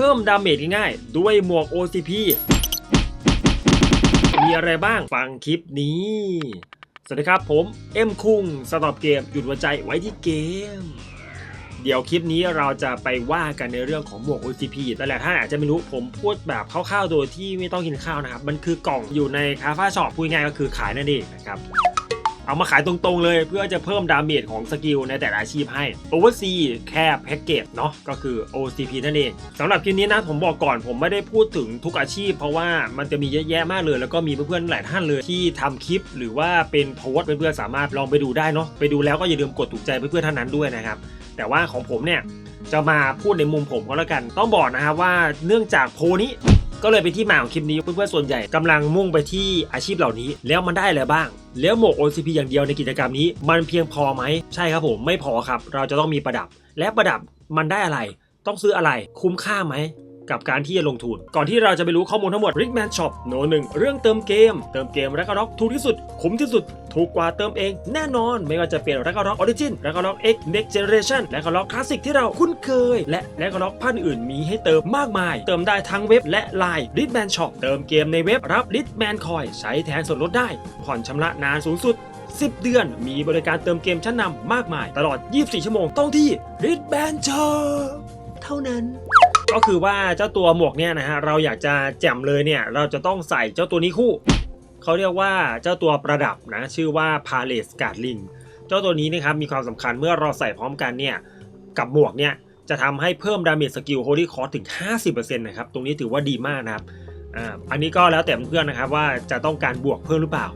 พิ่มดาเมจง่ายๆ ด้วยหมวก OCP มีอะไรบ้างฟังคลิปนี้ สวัสดีครับผม เอ็มคุงสตอบเกม หยุดหัวใจไว้ที่เกม เดี๋ยวคลิปนี้เราจะไปว่ากันในเรื่องของหมวก OCP แต่หลายท่านอาจจะไม่รู้ผมพูดแบบคร่าวๆโดยที่ไม่ต้องกินข้าวนะครับ มันคือกล่องอยู่ในคาฟ้าช็อปพูดง่ายก็คือขายนั่นเองนะครับ เอามาขายตรงๆเลยเพื่อจะเพิ่มดาเมจของสกิลในแต่ละอาชีพให้ Oversea แค่แพ็กเกจเนาะก็คือ OCP นั่นเองสำหรับคลิปนี้นะผมบอกก่อนผมไม่ได้พูดถึงทุกอาชีพ เพราะว่ามันจะมีเยอะแยะมากเลย แล้วก็มีเพื่อนๆหลายท่านเลยที่ทำคลิป หรือว่าเป็นโพสต์เพื่อนๆสามารถลองไปดูได้เนาะไปดูแล้วก็อย่าลืมกดถูกใจเพื่อนๆท่านนั้นด้วยนะครับแต่ว่าของผมเนี่ยจะมาพูดในมุมผมก็แล้วกัน ต้องบอกนะครับว่าเนื่องจากโพนี้ ก็เลยเป็นที่มาของคลิปนี้เพื่อนๆส่วนใหญ่กำลังมุ่งไปที่อาชีพเหล่านี้ แล้วมันได้อะไรบ้าง แล้วหมวก OCP อย่างเดียวในกิจกรรมนี้ มันเพียงพอไหมใช่ครับผมไม่พอครับ เราจะต้องมีประดับ และประดับมันได้อะไร ต้องซื้ออะไร คุ้มค่าไหม กับการที่จะลงทุน ก่อนที่เราจะไปรู้ข้อมูลทั้งหมด Rickman Shop โนหนึ่งเรื่องเติมเกม เติมเกม r a g n a r o k ถูกที่สุด คุ้มที่สุด ถูกกว่าเติมเองแน่นอน ไม่ว่าจะเป็น r a g n a r o k Origin r a g n a r o k X Next Generation r a g n a r o k Classic ที่เราคุ้นเคย และ r a g n a r o k พันอื่นมีให้เติมมากมาย เติมได้ทั้งเว็บและ Line Rickman Shop เติมเกมในเว็บรับ Rickman Coin ใช้แทนส่วนลดได้ ผ่อนชำระนานสูงสุด10 เดือนมีบริการเติมเกมชั้นนำมากมาย ตลอด 24 ชั่วโมงต้องที่ Rickman Shop เท่านั้น ก็คือว่าเจ้าตัวหมวกเนี่ยนะฮะเราอยากจะแจ่มเลยเนี่ยเราจะต้องใส่เจ้าตัวนี้คู่เขาเรียกว่าเจ้าตัวประดับนะชื่อว่า Palace g u a r d l i n g เจ้าตัวนี้นะครับมีความสำคัญเมื่อเราใส่พร้อมกันเนี่ยกับหมวกเนี่ยจะทำให้เพิ่มดาเมจสกิล Holy Cross ถึง 50%นะครับตรงนี้ถือว่าดีมากนะครับอ่าอันนี้ก็แล้วแต่เพื่อนนะครับว่าจะต้องการบวกเพิ่มหรือเปล่า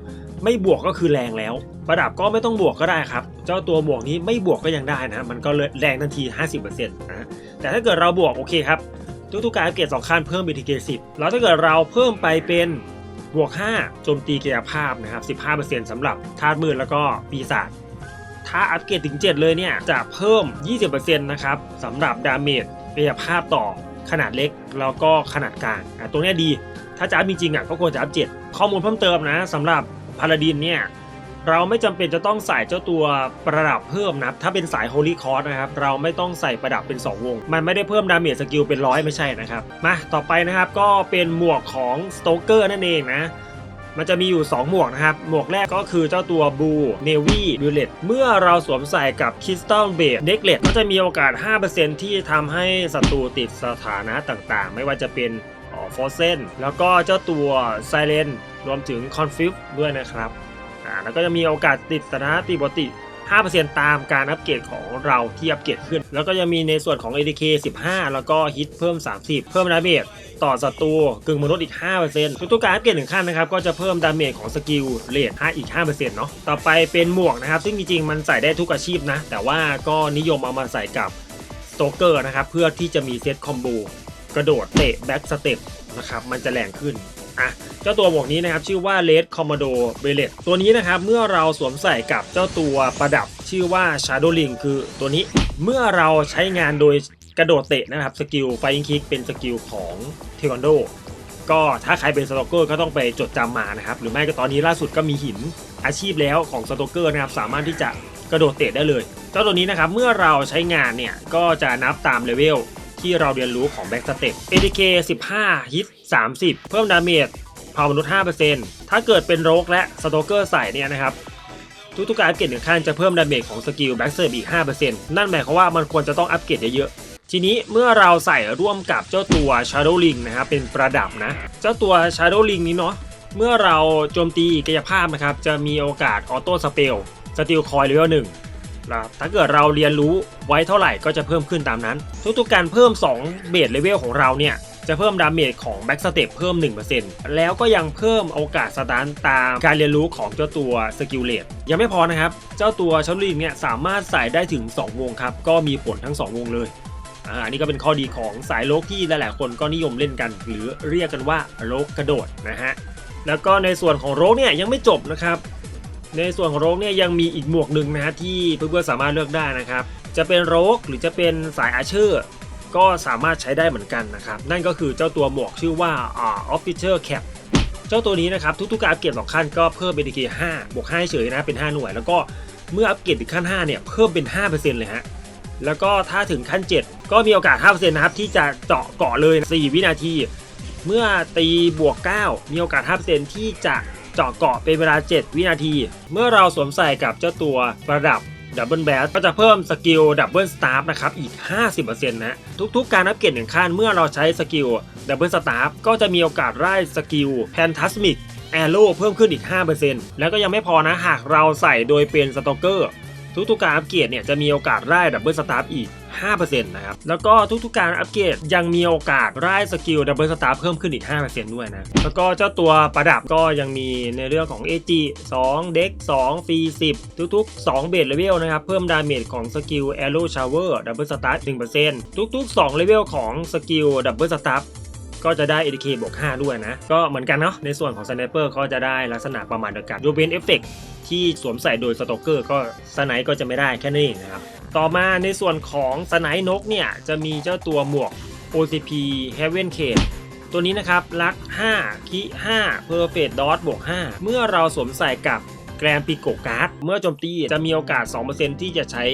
ไม่บวกก็คือแรงแล้ว ประดับก็ไม่ต้องบวกก็ได้ครับ เจ้าตัวบวกนี้ไม่บวกก็ยังได้นะ มันก็แรงทันที 50%นะแต่ถ้าเกิดเราบวกโอเคครับทุกๆการอัปเกรด2ขั้นเพิ่ม BTK 10 แล้วถ้าเกิดเราเพิ่มไปเป็นบวก 5 โจมตีกายภาพนะครับ 15%สำหรับธาตุมืดแล้วก็ปีศาจ ถ้าอัปเกรดถึง 7 เลยเนี่ย จะเพิ่ม 20%นะครับสำหรับดาเมจกายภาพต่อขนาดเล็กแล้วก็ขนาดกลางอะตรงเนี้ยดี ถ้าจะอัพจริงๆอะก็ควรจะอัพ7ข้อมูลเพิ่มเติมนะสำหรับ พาราดินเนี่ยเราไม่จำเป็นจะต้องใส่เจ้าตัวประดับเพิ่มนับถ้าเป็นสาย Holy Cross นะครับ เราไม่ต้องใส่ประดับเป็น 2 วง มันไม่ได้เพิ่มดาเมจสกิลเป็นร้อยไม่ใช่นะครับ มาต่อไปนะครับก็เป็นหมวกของ Stoker นั่นเองนะ มันจะมีอยู่ 2 หมวกนะครับ หมวกแรกก็คือเจ้าตัว Blue Navy b u l l e t เมื่อเราสวมใส่กับ Crystal Base Necklace ก็จะมีโอกาส 5%ที่ทำให้ศัตรูติดสถานะต่างๆ ไม่ว่าจะเป็น ฟอร์เซนแล้วก็เจ้าตัว Silent รวมถึง Confuse ด้วยนะครับอ่าแล้วก็จะมีโอกาสติดสถานะติปกติ 5%ตามการอัปเกรดของเราที่อัปเกรดขึ้น แล้วก็ยังมีในส่วนของ ADK 15 แล้วก็ฮิตเพิ่ม 30 เพิ่มดาเมจต่อศัตรูกึ่งมนุษย์อีก 5%ทุกๆการอัปเกรดหนึ่งขั้นนะครับ ก็จะเพิ่มดาเมจของสกิลเลท5อีก 5%เนาะต่อไปเป็นหมวกนะครับ ซึ่งจริงๆ มันใส่ได้ทุกอาชีพนะ แต่ว่าก็นิยมเอามาใส่กับสโตเกอร์นะครับ เพื่อที่จะมีเซตคอมโบ กระโดดเตะแบ็กสเต็ปนะครับมันจะแรงขึ้นอะเจ้าตัวหมวกนี้นะครับชื่อว่า Red Commando b e l e t ตัวนี้นะครับเมื่อเราสวมใส่กับเจ้าตัวประดับชื่อว่า Shadow Link คือตัวนี้เมื่อเราใช้งานโดยกระโดดเตะนะครับสกิล Flying Kick เป็นสกิลของเทควันโดก็ถ้าใครเป็นสโตเกอร์ก็ต้องไปจดจำมานะครับ หรือไม่ก็ตอนนี้ล่าสุดก็มีหินอาชีพแล้วของสโตเกอร์นะครับสามารถที่จะกระโดดเตะได้เลย เจ้าตัวนี้นะครับเมื่อเราใช้งานเนี่ยก็จะนับตามเลเวล ที่เราเรียนรู้ของ Back Step ADK 15 ฮิต 30 เพิ่มดาเมจเผามนุษย์ 5%ถ้าเกิดเป็นโรกและสโตเกอร์ใส่เนี่ยนะครับ ทุกๆการอัปเกรดหนึ่งขั้นจะเพิ่มดาเมจของสกิลแบ็กเซอร์อีก 5%นั่นหมายความว่ามันควรจะต้องอัปเกรดเยอะๆ ทีนี้เมื่อเราใส่ร่วมกับเจ้าตัว Shadow Ring นะครับเป็นประดับนะ เจ้าตัว Shadow Ring นี้เนาะเมื่อเราโจมตีกายภาพนะครับจะมีโอกาสออโต้สเปลสติลคอยเลเวลหนึ่ง แล้วถ้าเกิดเราเรียนรู้ไว้เท่าไหร่ก็จะเพิ่มขึ้นตามนั้น ทุกๆการเพิ่ม 2 เบสเลเวลของเราเนี่ยจะเพิ่มดาเมจของแบ็กสเตปเพิ่ม 1%แล้วก็ยังเพิ่มโอกาสสตาร์ตามการเรียนรู้ของเจ้าตัวสกิลเลตยังไม่พอนะครับ เจ้าตัวชอลลิงเนี่ยสามารถใส่ได้ถึง 2 วงครับ ก็มีผลทั้ง 2 วงเลยอ่าอันนี้ก็เป็นข้อดีของสายโลกที่หลายๆคนก็นิยมเล่นกัน หรือเรียกกันว่าโลกกระโดดนะฮะแล้วก็ในส่วนของโรกเนี่ยยังไม่จบนะครับ ในส่วนของโรกเนี่ยยังมีอีกหมวกหนึ่งนะฮะที่เพื่อนๆสามารถเลือกได้นะครับ จะเป็นโรกหรือจะเป็นสายอาเชอร์ก็สามารถใช้ได้เหมือนกันนะครับ นั่นก็คือเจ้าตัวหมวกชื่อว่าอ่า official cap เจ้าตัวนี้นะครับ ทุกๆการอัปเกรดสองขั้นก็เพิ่ม BTK 5บวก5เฉยนะเป็น 5 หน่วย แล้วก็เมื่ออัปเกรดถึงขั้น 5 เนี่ย เพิ่มเป็น 5%เลยฮะแล้วก็ถ้าถึงขั้น 7 ก็มีโอกาส 5%นะครับ ที่จะเจาะเกาะเลย 4 วินาที เมื่อตีบวก 9 มีโอกาส 5%ที่จะ เจาะเกาะเป็นเวลา 7 วินาที เมื่อเราสวมใส่กับเจ้าตัวประดับดับเบิลแบสก็จะเพิ่มสกิลดับเบิลสตาร์นะครับอีก 50%นะทุกๆ การอัปเกรดหนึ่งขั้นเมื่อเราใช้สกิลดับเบิลสตาร์ก็จะมีโอกาสไล่สกิลแพนทัสมิกแอโร่เพิ่มขึ้นอีก 5%แล้วก็ยังไม่พอนะหากเราใส่โดยเป็นสตอกเกอร์ ทุกๆการอัปเกรดเนี่ยจะมีโอกาสไล่ดับเบิลสตาร์อีก 5%นะครับ แล้วก็ทุกๆการอัปเกรดยังมีโอกาสไล่สกิลดับเบิลสตาร์เพิ่มขึ้นอีก 5%ด้วยนะ แล้วก็เจ้าตัวประดับก็ยังมีในเรื่องของ AG 2 เด็ก2ฟรี10 ทุกๆ 2 เบสเลเวลนะครับ เพิ่มดาเมจของสกิล Arrow Shower ดับเบิลสตาร์1%ทุกๆ 2 เลเวลของสกิลดับเบิลสตาร์ ก็จะได้ ADK บวก5ด้วยนะ ก็เหมือนกันเนาะในส่วนของ Sniper ก็จะได้ลักษณะประมาณเดียวกันยกเว้นเอฟเฟกที่สวมใส่โดยสโตเกอร์ก็สไนก็จะไม่ได้แค่นั้นเองนะครับ ต่อมาในส่วนของสไนนกเนี่ยจะมีเจ้าตัวหมวก OCP Heaven Cage ตัวนี้นะครับลัก 5 คิ5 Perfect Dot บวก 5 เมื่อเราสวมใส่กับแกรนปิโกการ์ดเมื่อโจมตีจะมีโอกาส 2%ที่จะใช้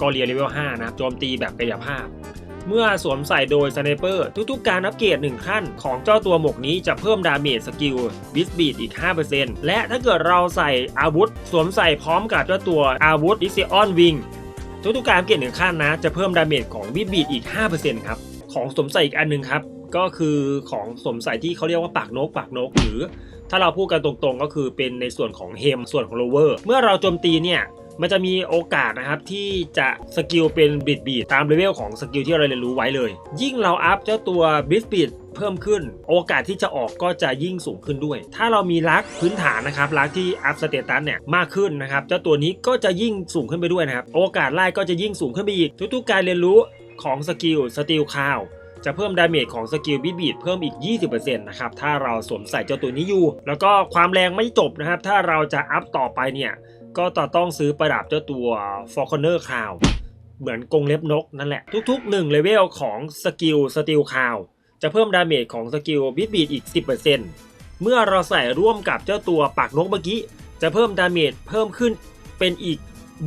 กอเรียเลเวล 5 นะครับโจมตีแบบกายภาพ เมื่อสวมใส่โดยสไนเปอร์ทุกๆ การอัปเกรด1ขั้น ของเจ้าตัวหมวกนี้จะเพิ่มดาเมจสกิลบิสบีดอีก 5%และถ้าเกิดเราใส่อาวุธ สวมใส่พร้อมกับเจ้าตัวอาวุธดิซิออนวิงทุกๆการอัปเกรดหนึ่งขั้นนะ จะเพิ่มดาเมจของบิสบีดอีก 5%ครับของสวมใส่อีกอันหนึงครับก็คือของสวมใส่ที่เขาเรียกว่าปากนกปากนกหรือถ้าเราพูดกันตรงๆ ก็คือเป็นในส่วนของเฮมส่วนของโลเวอร์ เมื่อเราโจมตีเนี่ย มันจะมีโอกาสนะครับที่จะสกิลเป็นบิดบีดตามเลเวลของสกิลที่เราเรียนรู้ไว้เลย ยิ่งเราอัพเจ้าตัวบิดบีดเพิ่มขึ้น โอกาสที่จะออกก็จะยิ่งสูงขึ้นด้วย ถ้าเรามีลักพื้นฐานนะครับลักที่อัพสเตตัสเนี่ยมากขึ้นนะครับเจ้าตัวนี้ก็จะยิ่งสูงขึ้นไปด้วยนะครับ โอกาสไล่ก็จะยิ่งสูงขึ้นไปอีก ทุกๆ การเรียนรู้ของสกิลสติลคาวจะเพิ่มดาเมจของสกิลบิดบีดเพิ่มอีก 20%นะครับ ถ้าเราสวมใส่เจ้าตัวนี้อยู่ แล้วก็ความแรงไม่จบนะครับ ถ้าเราจะอัพต่อไปเนี่ย ก็ต้องซื้อประดับเจ้าตัว f a l c o n e r Crown เหมือนกรงเล็บนกนั่นแหละ ทุกๆ1เลเวลของสกิลสติลคาวจะเพิ่มดาเมจของสกิลบิดบีดอีก 10%เมื่อเราใส่ร่วมกับเจ้าตัวปากนกเมื่อกี้ จะเพิ่มดาเมจเพิ่มขึ้นเป็นอีก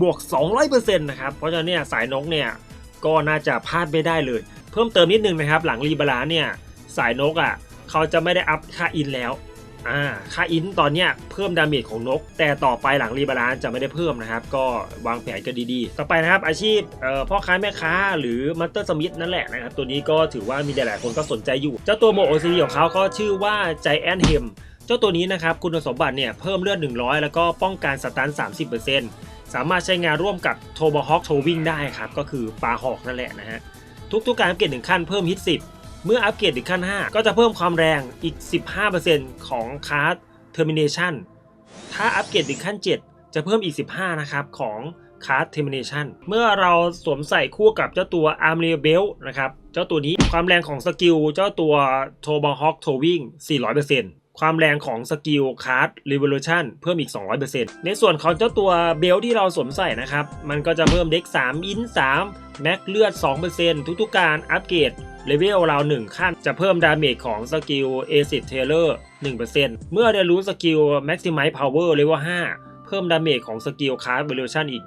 บวก 200%นะครับ เพราะฉะนั้นเนี่ยสายนกเนี่ยก็น่าจะพลาดไม่ได้เลย เพิ่มเติมนิดนึงนะครับ หลังรีบาลานเนี่ยสายนกอะเขาจะไม่ได้อัพค่าอินแล้ว อ่าค่าอินตอนเนี้ยเพิ่มดาเมจของนก แต่ต่อไปหลังรีบาลานซ์จะไม่ได้เพิ่มนะครับ ก็วางแผนกันดีๆ ต่อไปนะครับอาชีพเอ่อพ่อค้าแม่ค้าหรือมัตเตอร์สมิธนั่นแหละนะครับตัวนี้ก็ถือว่ามีหลายๆคนก็สนใจอยู่ เจ้าตัวโมโอซีของเขาก็ชื่อว่าใจแอนเฮมเจ้าตัวนี้นะครับคุณสมบัติเนี่ยเพิ่มเลือด 100 แล้วก็ป้องกันสตัน 30%สามารถใช้งานร่วมกับโทบฮอคโชวิงได้ครับก็คือปลาหอกนั่นแหละนะฮะทุกๆการเกรดหนึ่งขั้นเพิ่มฮิต10 เมื่ออัปเกรดถึงขั้น 5 ก็จะเพิ่มความแรงอีก 15%ของคาร์ดเทอร์มิน t ชันถ้าอัปเกรดถึงขั้น 7 จะเพิ่มอีก 15 นะครับ ของคาร์ดเทอร์มิน t ชันเมื่อเราสวมใส่คู่กับเจ้าตัว a r m r e b e l นะครับ เจ้าตัวนี้ความแรงของสกิลเจ้าตัว t o b a h a w k Towing 400% ความแรงของสกิลคาร์ด Revolution เพิ่มอีก 200%ในส่วนของเจ้าตัวเบลที่เราสวมใส่นะครับ มันก็จะเพิ่มเด็ก 3 อิน 3 แม็กเลือด 2%ทุกๆการอัปเกรดเลเวลเรา1ขั้นจะเพิ่มดาเมจของสกิล Acid Tailor 1%เมื่อเรียนรู้สกิล Maximize Power Level 5เพิ่มดาเมจของสกิลคาร์ด Revolution อีก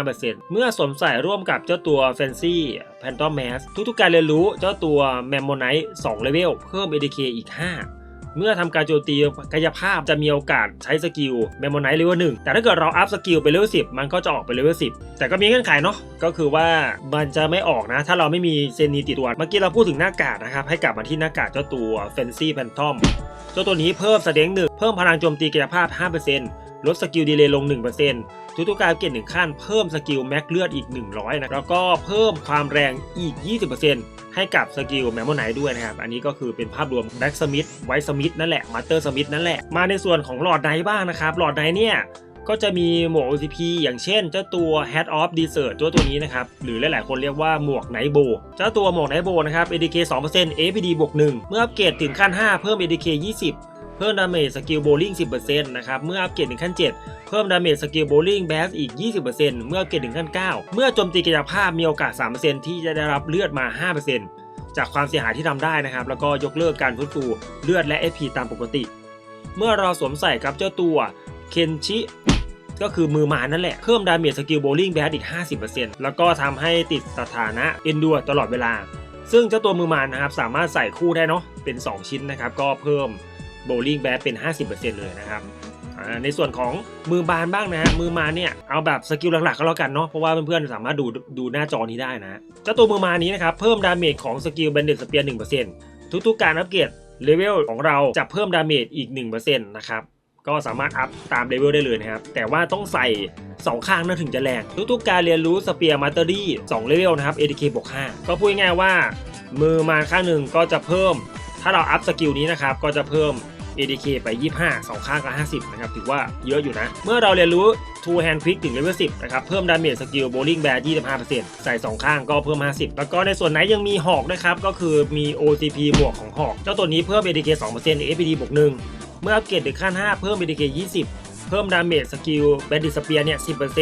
25%เมื่อสวมใส่ร่วมกับเจ้าตัว Fancy Phantom Mask ทุกๆการเรียนรู้เจ้าตัว Memmonite 2เลเวลเพิ่ม ADK อีก 5 เมื่อทำการโจมตีกายภาพจะมีโอกาสใช้สกิลเมมโมไนท์เลเวลหนึ่งแต่ถ้าเกิดเราอัพสกิลไปเลเวลสิมันก็จะออกไปเลเวลสิแต่ก็มีเงื่อนไขเนาะก็คือว่ามันจะไม่ออกนะ ถ้าเราไม่มีเซนีติดตัวเมื่อกี้เราพูดถึงหน้ากากนะครับให้กลับมาที่หน้ากากเจ้าตัว Fancy Phantom เจ้าตัวนี้เพิ่มสเต็งหนึ่งเพิ่มพลังโจมตีกายภาพ 5%ลดสกิลดีเลย์ลง 1%ทุกๆการเก็บหนึ่งขั้นเพิ่มสกิลแม็กเลือดอีก 100นะแล้วก็เพิ่มความแรงอีก 20% ให้กับสกิลแมมโมไนด้วยนะครับ อันนี้ก็คือเป็นภาพรวมแบ็กสมิธไวท์สมิธนั่นแหละมาสเตอร์สมิธนั่นแหละ มาในส่วนของหลอดไนบ้างนะครับ หลอดไนเนี่ยก็จะมีหมวก OCP อย่างเช่น เจ้าตัว Head of Desert ตัวตัวนี้นะครับ หรือหลาย ๆ คนเรียกว่าหมวกไนโบ เจ้าตัวหมวกไนโบนะครับ ADK 2% APD บวก1เมื่ออัปเกรดถึงขั้น 5 เพิ่ม ADK 20 เพิ่มดาเมจสกิลโบลิ่ง10%นะครับ เมื่ออัปเกรดถึงขั้น 7 เพิ่มดาเมจสกิลโบลิ่งแบสอีก 20%เมื่ออัปเกรดถึงขั้น 9 เมื่อโจมตีกายภาพมีโอกาส 3%ที่จะได้รับเลือดมา 5%จากความเสียหายที่ทำได้นะครับ แล้วก็ยกเลิกการฟื้นฟูเลือดและ FP ตามปกติ เมื่อเราสวมใส่กับเจ้าตัวเคนชิก็คือมือมานั่นแหละ เพิ่มดาเมจสกิลโบลิ่งแบดอีก 50%แล้วก็ทำให้ติดสถานะเอนดูตลอดเวลา ซึ่งเจ้าตัวมือมานนะครับสามารถใส่คู่ได้เนาะเป็น 2 ชิ้นนะครับ ก็เพิ่ม โบลิ่งแบดเป็น 50%เลยนะครับในส่วนของมือบานบ้างนะฮะมือมานเนี่ยเอาแบบสกิลหลักๆก็แล้วกันเนาะเพราะว่าเพื่อนๆสามารถดูดูหน้าจอนี้ได้นะเจ้าตัวมือมานนี้นะครับเพิ่มดาเมจของสกิลแบนเดตสเปียร์1%ทุกๆการอัปเกรดเลเวลของเราจะเพิ่มดาเมจอีก1%นะครับก็สามารถอัพตามเลเวลได้เลยนะครับ แต่ว่าต้องใส่ 2 ข้างนั่นถึงจะแรงทุกๆการเรียนรู้สเปียร์มาสเตอรี่2เลเวลนะครับ ATK บวก5ก็พูดง่ายๆว่า มือมาข้างหนึ่งก็จะเพิ่ม ถ้าเราอัพสกิลนี้นะครับ ก็จะเพิ่ม ADK ไป 25 2 ข้างก็50 นะครับ ถือว่าเยอะอยู่นะ เมื่อเราเรียนรู้ Two Hand Quick ถึงเลเวล10 นะครับ เพิ่มดาเมจสกิล Bowling Bear 25%ใส่ 2 ข้างก็เพิ่ม 50 แล้วก็ในส่วนไหนยังมีหอกนะครับ ก็คือมี OCP บวกของหอก เจ้าตัวนี้เพิ่ม ADK 2% APD บวก1เมื่ออัปเกรดถึงขั้น 5 เพิ่ม ADK 20 เพิ่มดาเมจสกิล Bandit Spear เนี่ย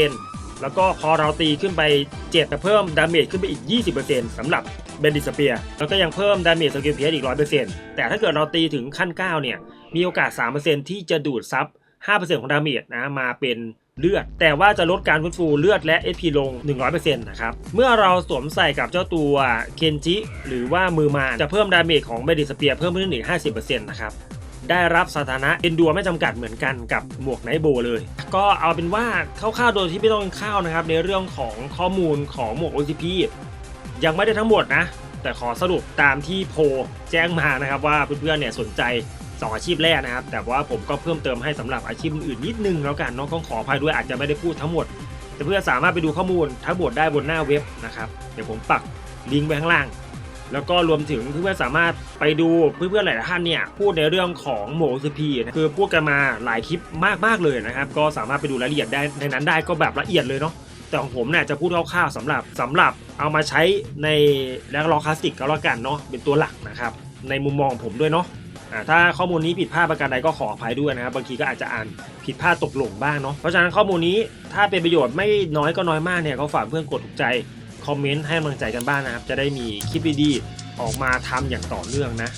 10% แล้วก็พอเราตีขึ้นไป7จะเพิ่มดาเมจขึ้นไปอีก 20%สำหรับเบนดิสเปียแล้วก็ยังเพิ่มดาเมจสกิลเพียอีก 100%แต่ถ้าเกิดเราตีถึงขั้น 9 เนี่ย มีโอกาส 3%ที่จะดูดซับ 5%ของดาเมจนะมาเป็นเลือด แต่ว่าจะลดการฟื้นฟูเลือดและ SP ลง 100%นะครับ เมื่อเราสวมใส่กับเจ้าตัวเคนจิหรือว่ามือมานจะเพิ่มดาเมจของเบดิสเปียเพิ่มขึ้นอีก 50%นะครับ ได้รับสถานะเอนดัวไม่จำกัดเหมือนกันกับหมวกไนโบเลย ก็เอาเป็นว่าคร่าวๆโดยที่ไม่ต้องเข้าวนะครับ ในเรื่องของข้อมูลของหมวก OCP ยังไม่ได้ทั้งหมดนะ แต่ขอสรุปตามที่โพลแจ้งมานะครับ ว่าเพื่อนๆเนี่ยสนใจ2อาชีพแรกนะครับ แต่ว่าผมก็เพิ่มเติมให้สำหรับอาชีพอื่นนิดนึงแล้วกันน้องขออภัยด้วยอาจจะไม่ได้พูดทั้งหมดแต่เพื่อนสามารถไปดูข้อมูลทั้งหมดได้บนหน้าเว็บนะครับเดี๋ยวผมปักลิงก์ไว้ข้างล่าง แล้วก็รวมถึงเพื่อนๆสามารถไปดูเพื่อนๆหลายท่านเนี่ยพูดในเรื่องของโมด CP นะคือพูดกันมาหลายคลิปมากๆเลยนะครับ ก็สามารถไปดูรายละเอียดได้ในนั้นได้ก็แบบละเอียดเลยเนาะแต่ของผมเนี่ยจะพูดคร่าวๆสำหรับสำหรับเอามาใช้ในแร็กลอคลาสสิกก็แล้วกันเนาะเป็นตัวหลักนะครับ ในมุมมองผมด้วยเนาะถ้าข้อมูลนี้ผิดพลาดประการใดก็ขออภัยด้วยนะครับบางทีก็อาจจะอ่านผิดพลาดตกหล่นบ้างเนาะเพราะฉะนั้นข้อมูลนี้ถ้าเป็นประโยชน์ไม่น้อยก็น้อยมากเนี่ยก็ฝากเพื่อนกดถูกใจ คอมเมนต์ให้กำลังใจกันบ้างนะครับ จะได้มีคลิปดีๆออกมาทำอย่างต่อเนื่องนะ